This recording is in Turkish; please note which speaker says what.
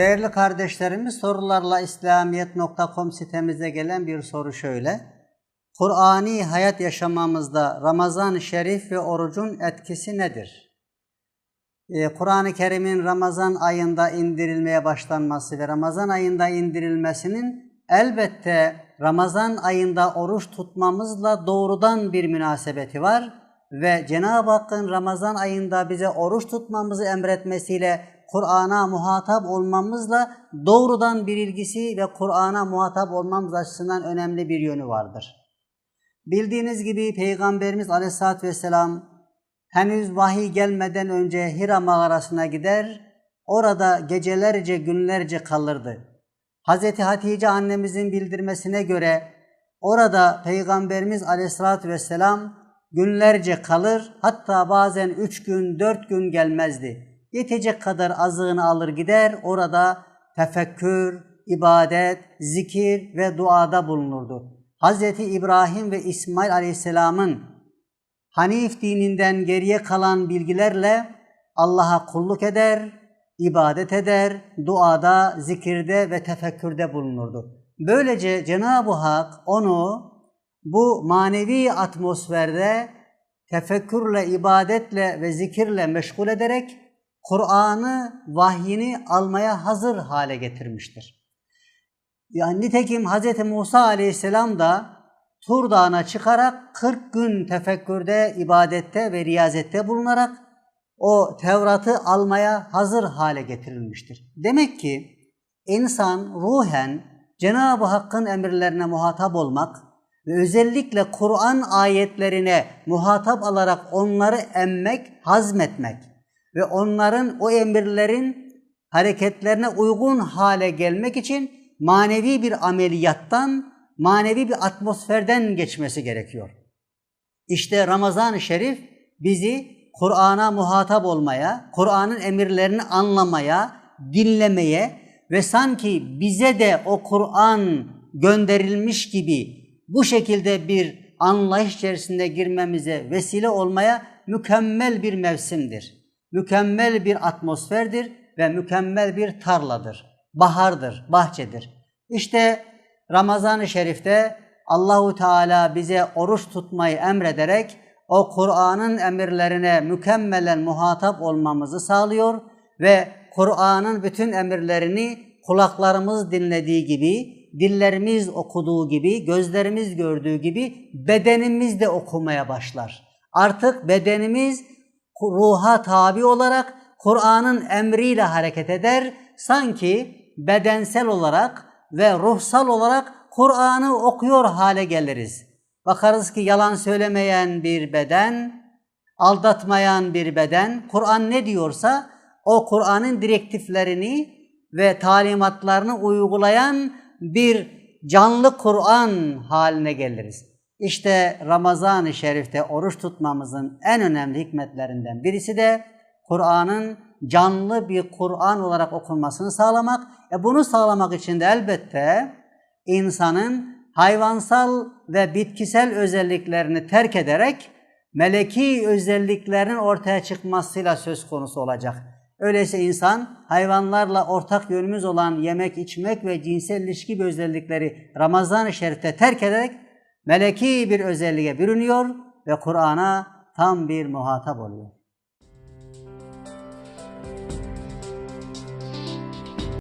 Speaker 1: Değerli kardeşlerimiz sorularla İslamiyet.com sitemize gelen bir soru şöyle. Kur'ani hayat yaşamamızda Ramazan-ı Şerif ve orucun etkisi nedir? Ee, Kur'an-ı Kerim'in Ramazan ayında indirilmeye başlanması ve Ramazan ayında indirilmesinin elbette Ramazan ayında oruç tutmamızla doğrudan bir münasebeti var ve Cenab-ı Hakk'ın Ramazan ayında bize oruç tutmamızı emretmesiyle Kur'an'a muhatap olmamızla doğrudan bir ilgisi ve Kur'an'a muhatap olmamız açısından önemli bir yönü vardır. Bildiğiniz gibi Peygamberimiz Aleyhisselatü Vesselam henüz vahiy gelmeden önce Hira mağarasına gider, orada gecelerce günlerce kalırdı. Hz. Hatice annemizin bildirmesine göre orada Peygamberimiz Aleyhisselatü Vesselam günlerce kalır, hatta bazen üç gün, dört gün gelmezdi. Yetecek kadar azığını alır gider, orada tefekkür, ibadet, zikir ve duada bulunurdu. Hz. İbrahim ve İsmail Aleyhisselam'ın Hanif dininden geriye kalan bilgilerle Allah'a kulluk eder, ibadet eder, duada, zikirde ve tefekkürde bulunurdu. Böylece Cenab-ı Hak onu bu manevi atmosferde tefekkürle, ibadetle ve zikirle meşgul ederek Kur'an'ı, vahyini almaya hazır hale getirmiştir. Yani nitekim Hz. Musa aleyhisselam da Tur Dağı'na çıkarak 40 gün tefekkürde, ibadette ve riyazette bulunarak o Tevrat'ı almaya hazır hale getirilmiştir. Demek ki insan ruhen Cenab-ı Hakk'ın emirlerine muhatap olmak ve özellikle Kur'an ayetlerine muhatap alarak onları emmek, hazmetmek ve onların o emirlerin hareketlerine uygun hale gelmek için manevi bir ameliyattan, manevi bir atmosferden geçmesi gerekiyor. İşte Ramazan-ı Şerif bizi Kur'an'a muhatap olmaya, Kur'an'ın emirlerini anlamaya, dinlemeye ve sanki bize de o Kur'an gönderilmiş gibi bu şekilde bir anlayış içerisinde girmemize vesile olmaya mükemmel bir mevsimdir. Mükemmel bir atmosferdir ve mükemmel bir tarladır. Bahardır, bahçedir. İşte Ramazan-ı Şerif'te Allahu Teala bize oruç tutmayı emrederek o Kur'an'ın emirlerine mükemmelen muhatap olmamızı sağlıyor ve Kur'an'ın bütün emirlerini kulaklarımız dinlediği gibi, dillerimiz okuduğu gibi, gözlerimiz gördüğü gibi bedenimiz de okumaya başlar. Artık bedenimiz ruha tabi olarak Kur'an'ın emriyle hareket eder. Sanki bedensel olarak ve ruhsal olarak Kur'an'ı okuyor hale geliriz. Bakarız ki yalan söylemeyen bir beden, aldatmayan bir beden, Kur'an ne diyorsa o Kur'an'ın direktiflerini ve talimatlarını uygulayan bir canlı Kur'an haline geliriz. İşte Ramazan-ı Şerif'te oruç tutmamızın en önemli hikmetlerinden birisi de Kur'an'ın canlı bir Kur'an olarak okunmasını sağlamak. E bunu sağlamak için de elbette insanın hayvansal ve bitkisel özelliklerini terk ederek meleki özelliklerin ortaya çıkmasıyla söz konusu olacak. Öyleyse insan hayvanlarla ortak yönümüz olan yemek, içmek ve cinsel ilişki özellikleri Ramazan-ı Şerif'te terk ederek meleki bir özelliğe bürünüyor ve Kur'an'a tam bir muhatap oluyor.